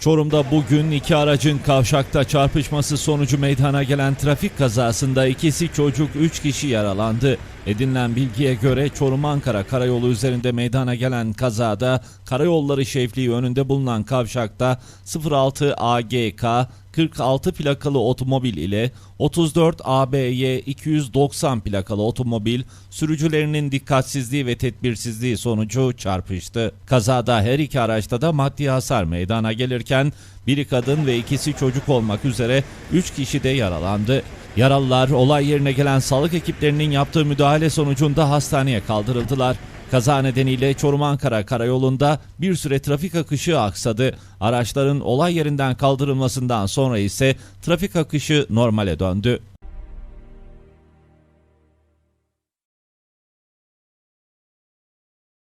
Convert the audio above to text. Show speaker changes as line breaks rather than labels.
Çorum'da bugün iki aracın kavşakta çarpışması sonucu meydana gelen trafik kazasında ikisi çocuk, üç kişi yaralandı. Edinilen bilgiye göre Çorum-Ankara karayolu üzerinde meydana gelen kazada karayolları şefliği önünde bulunan kavşakta 06 AGK 46 plakalı otomobil ile 34 ABY 290 plakalı otomobil sürücülerinin dikkatsizliği ve tedbirsizliği sonucu çarpıştı. Kazada her iki araçta da maddi hasar meydana gelirken biri kadın ve ikisi çocuk olmak üzere 3 kişi de yaralandı. Yaralılar olay yerine gelen sağlık ekiplerinin yaptığı müdahale sonucunda hastaneye kaldırıldılar. Kaza nedeniyle Çorum-Ankara karayolunda bir süre trafik akışı aksadı. Araçların olay yerinden kaldırılmasından sonra ise trafik akışı normale döndü.